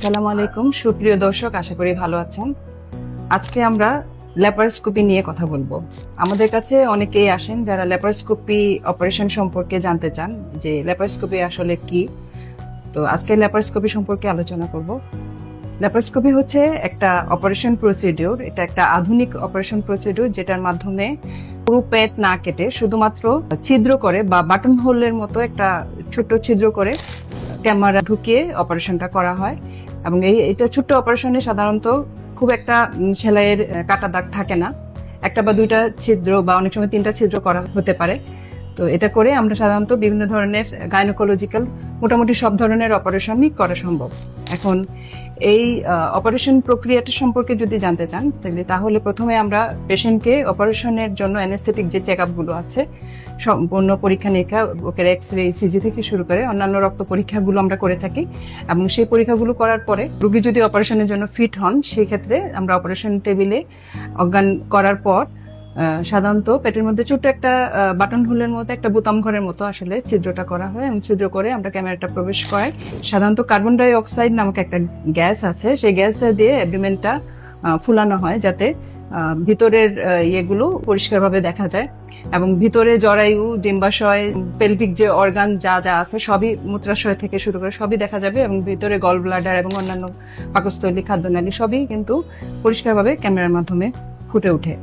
আসসালামু আলাইকুম। সুপ্রিয় দর্শক, আশা করি ভালো আছেন। আজকে আমরা ল্যাপারোস্কোপি নিয়ে কথা বলব। আমাদের কাছে অনেকেই আসেন যারা ল্যাপারোস্কোপি অপারেশন সম্পর্কে জানতে চান, যে ল্যাপারোস্কোপি আসলে কি। তো আজকে ল্যাপারোস্কোপি সম্পর্কে আলোচনা করব। ল্যাপারোস্কোপি হচ্ছে একটা অপারেশন প্রসিডিউর এটা একটা আধুনিক অপারেশন প্রসিডিউর যেটার মাধ্যমে পুরো পেট না কেটে শুধুমাত্র ছিদ্র করে বা বাটন হোলের মতো একটা ছোট্ট ছিদ্র করে ক্যামেরা ঢুকিয়ে অপারেশনটা করা হয়। এবং এই, এটা ছোট্ট অপারেশনে সাধারণত খুব একটা সেলাইয়ের কাটা দাগ থাকে না। একটা বা দুইটা ছিদ্র বা অনেক সময় তিনটা ছিদ্র করা হতে পারে। তো এটা করে আমরা সাধারণত বিভিন্ন ধরনের গাইনোকোলজিক্যাল মোটামুটি সব ধরনের অপারেশনই করা সম্ভব। এখন এই অপারেশন প্রক্রিয়াটা সম্পর্কে যদি জানতে চান, তাহলে তাহলে প্রথমে আমরা পেশেন্টকে অপারেশনের জন্য অ্যানেস্থেটিক যে চেক আপগুলো আছে, সম্পূর্ণ পরীক্ষা নিরীক্ষা, ওকে এক্স রে সিজি থেকে শুরু করে অন্যান্য রক্ত পরীক্ষাগুলো আমরা করে থাকি এবং সেই পরীক্ষাগুলো করার পরে রুগী যদি অপারেশনের জন্য ফিট হন, সেই ক্ষেত্রে আমরা অপারেশন টেবিলে অজ্ঞান করার পর সাধারণত পেটের মধ্যে ছোট্ট একটা বাটন হোলের মতো একটা বোতাম ঘরের মতো আসলে ছিদ্রটা করা হয়। এবং ছিদ্র করে আমরা ক্যামেরাটা প্রবেশ করাই। সাধারণত কার্বন ডাই অক্সাইড নামক একটা গ্যাস আছে। সেই গ্যাসটা দিয়ে অ্যাবডোমেনটা ফুলানো হয় যাতে ভিতরের ইয়েগুলো পরিষ্কারভাবে দেখা যায়। এবং ভিতরে জরায়ু, ডিম্বাশয় পেলভিক যে অর্গান যা যা আছে, সবই মূত্রাশয় থেকে শুরু করে সবই দেখা যাবে। এবং ভিতরে গল ব্লাডার এবং অন্যান্য পাকস্থলী, খাদ্যনালী সবই কিন্তু পরিষ্কারভাবে ক্যামেরার মাধ্যমে ফুটে ওঠে।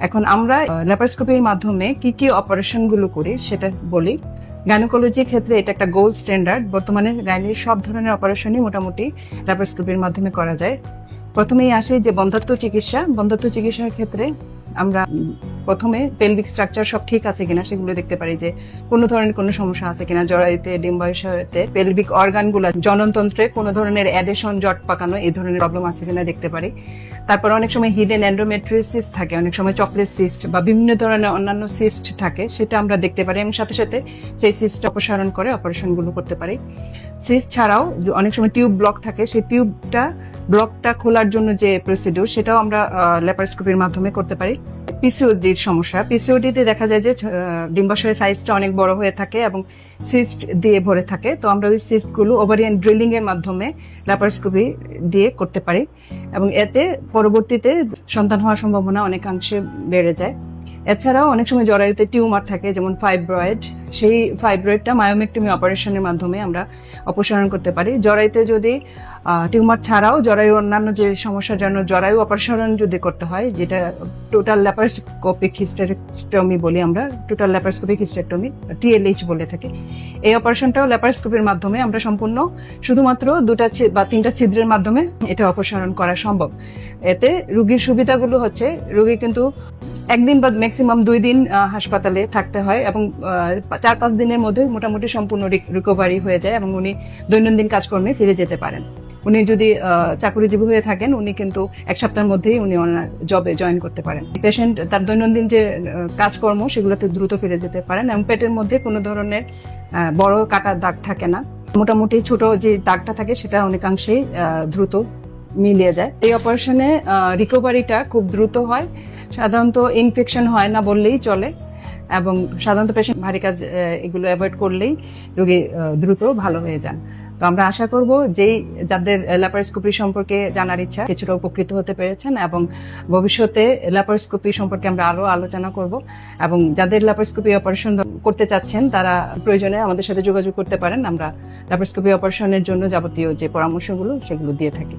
এখন আমরা ল্যাপারোস্কোপির মাধ্যমে কি কি অপারেশনগুলো করি সেটা বলি। গাইনোকোলজির ক্ষেত্রে এটা একটা গোল্ড স্ট্যান্ডার্ড বর্তমানে গাইনির সব ধরনের অপারেশনই মোটামুটি ল্যাপারোস্কোপির মাধ্যমে করা যায়। প্রথমেই আসে যে বন্ধাত্ম চিকিৎসা। বন্ধাত্ম চিকিৎসার ক্ষেত্রে আমরা প্রথমে পেলভিক স্ট্রাকচার সব ঠিক আছে কিনা সেগুলো দেখতে পারি যে কোনো ধরনের কোনো সমস্যা আছে কিনা, জরায়ুতে ডিম্বাশয়তে পেলভিক অর্গানগুলো জননতন্ত্রে কোনো ধরনের অ্যাডেশন জট পাকানো এই ধরনের প্রবলেম আছে কিনা দেখতে পারি। তারপর অনেক সময় হিডেন অ্যান্ড্রোমেট্রিসিস থাকে, অনেক সময় চকলেট সিস্ট বা বিভিন্ন ধরনের অন্যান্য সিস্ট থাকে, সেটা আমরা দেখতে পারি এবং সাথে সাথে সেই সিস্ট অপসারণ করে অপারেশনগুলো করতে পারি। সিস্ট ছাড়াও অনেক সময় টিউব ব্লক থাকে, সেই টিউবটা, ব্লকটা খোলার জন্য যে প্রসিডিউর সেটাও আমরা ল্যাপারোস্কোপির মাধ্যমে করতে পারি। পিসিওডির সমস্যা, পিসিওডিতে দেখা যায় যে ডিম্বাশয়ের সাইজটা অনেক বড় হয়ে থাকে এবং সিস্ট দিয়ে ভরে থাকে। তো আমরা ওই সিস্টগুলো ওভারিয়ান ড্রিলিং এর মাধ্যমে ল্যাপারোস্কোপি দিয়ে করতে পারি এবং এতে পরবর্তীতে সন্তান হওয়ার সম্ভাবনা অনেকাংশে বেড়ে যায়। এছাড়াও অনেক সময় জরায়ুতে টিউমার থাকে, যেমন ফাইব্রয়েড সেই ফাইব্রয়েডটা মায়োমেক্টমি অপারেশনের মাধ্যমে আমরা অপসারণ করতে পারি। জরাইতে যদি টিউমার ছাড়াও জরায়ু অন্যান্য যে সমস্যার জন্য জরায়ু অপারেশন যদি করতে হয়, যেটা টোটাল ল্যাপারোস্কোপিক হিস্টেরেক্টমি বলি আমরা টোটাল ল্যাপারোস্কোপিক হিস্টেরেক্টমি টিএলএইচ বলে থাকি, এই অপারেশনটাও ল্যাপারোস্কোপির মাধ্যমে আমরা সম্পূর্ণ শুধুমাত্র দুটা বা তিনটা ছিদ্রের মাধ্যমে এটা অপসারণ করা সম্ভব। এতে রুগীর সুবিধাগুলো হচ্ছে, রুগী কিন্তু একদিন বা ম্যাক্সিমাম দুই দিন হাসপাতালে থাকতে হয় এবং চার পাঁচ দিনের মধ্যে মোটামুটি সম্পূর্ণ রিকভারি হয়ে যায় এবং উনি দৈনন্দিন কাজকর্মে ফিরে যেতে পারেন। উনি যদি চাকরিজীবী হয়ে থাকেন, উনি কিন্তু এক সপ্তাহের মধ্যেই উনি ওনার জবে জয়েন করতে পারেন। পেশেন্ট তার দৈনন্দিন যে কাজকর্ম, সেগুলোতে দ্রুত ফিরে যেতে পারেন এবং পেটের মধ্যে কোনো ধরনের বড় কাটা দাগ থাকে না। মোটামুটি ছোট যে দাগটা থাকে, সেটা অনেকাংশেই দ্রুত মিলিয়ে যায়। এই অপারেশনে রিকভারিটা খুব দ্রুত হয়। সাধারণত ইনফেকশন হয় না বললেই চলে। এবং সাধারণত পেশেন্ট ভারী কাজ এগুলো অ্যাভয়েড করলেই রোগী দ্রুত ভালো হয়ে যান। তো আমরা আশা করব যেই যাদের ল্যাপারোস্কোপি সম্পর্কে জানার ইচ্ছা কিছুটা উপকৃত হতে পেরেছেন এবং ভবিষ্যতে ল্যাপারোস্কোপি সম্পর্কে আমরা আরও আলোচনা করব এবং যাদের ল্যাপারোস্কোপি অপারেশন করতে চাচ্ছেন, তারা প্রয়োজনে আমাদের সাথে যোগাযোগ করতে পারেন। আমরা ল্যাপারোস্কোপি অপারেশনের জন্য যাবতীয় যে পরামর্শগুলো, সেগুলো দিয়ে থাকি।